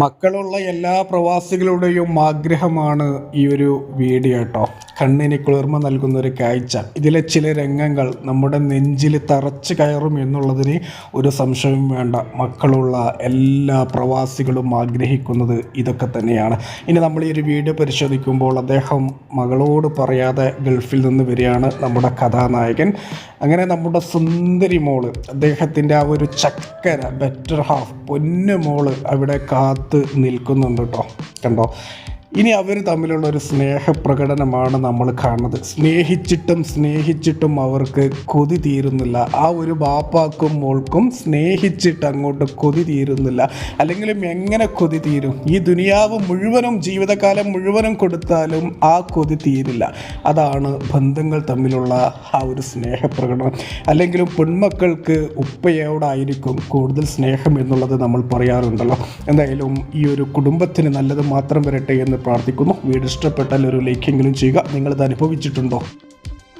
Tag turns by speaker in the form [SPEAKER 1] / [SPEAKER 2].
[SPEAKER 1] മക്കളുള്ള എല്ലാ പ്രവാസികളുടെയും ആഗ്രഹമാണ് ഈ ഒരു വീഡിയോ കേട്ടോ. കണ്ണിന് കുളിർമ നൽകുന്ന ഒരു കാഴ്ച. ഇതിലെ ചില രംഗങ്ങൾ നമ്മുടെ നെഞ്ചിൽ തറച്ചു കയറും എന്നുള്ളതിന് ഒരു സംശയവും വേണ്ട. മക്കളുള്ള എല്ലാ പ്രവാസികളും ആഗ്രഹിക്കുന്നത് ഇതൊക്കെ തന്നെയാണ്. ഇനി നമ്മൾ ഈ ഒരു വീഡിയോ പരിശോധിക്കുമ്പോൾ അദ്ദേഹം മകളോട് പറയാതെ ഗൾഫിൽ നിന്ന് വരികയാണ് നമ്മുടെ കഥാനായകൻ. അങ്ങനെ നമ്മുടെ സുന്ദരി മോൾ അദ്ദേഹത്തിന്റെ ആ ഒരു ചക്കര ബെറ്റർ ഹാഫ് പൊന്നു മോൾ അവിടെ കാത്ത് നിൽക്കുന്നുണ്ട് കേട്ടോ. കണ്ടോ? ഇനി അവർ തമ്മിലുള്ള ഒരു സ്നേഹപ്രകടനമാണ് നമ്മൾ കാണുന്നത്. സ്നേഹിച്ചിട്ടും സ്നേഹിച്ചിട്ടും അവർക്ക് കൊതി തീരുന്നില്ല. ആ ഒരു ബാപ്പാക്കും മോൾക്കും സ്നേഹിച്ചിട്ട് അങ്ങോട്ട് കൊതി തീരുന്നില്ല. അല്ലെങ്കിലും എങ്ങനെ കൊതി തീരും? ഈ ദുനിയാവ് മുഴുവനും ജീവിതകാലം മുഴുവനും കൊടുത്താലും ആ കൊതി തീരില്ല. അതാണ് ബന്ധങ്ങൾ തമ്മിലുള്ള ആ ഒരു സ്നേഹപ്രകടനം. അല്ലെങ്കിലും പെൺമക്കൾക്ക് ഉപ്പയോടായിരിക്കും കൂടുതൽ സ്നേഹം എന്നുള്ളത് നമ്മൾ പറയാറുണ്ടല്ലോ. എന്തായാലും ഈ ഒരു കുടുംബത്തിന് നല്ലത് മാത്രം വരട്ടെ എന്ന് പ്രാർത്ഥിക്കുന്നു. വീട് ഇഷ്ടപ്പെട്ടാൽ ഒരു ലൈക്കെങ്കിലും ചെയ്യുക. നിങ്ങളിത് അനുഭവിച്ചിട്ടുണ്ടോ?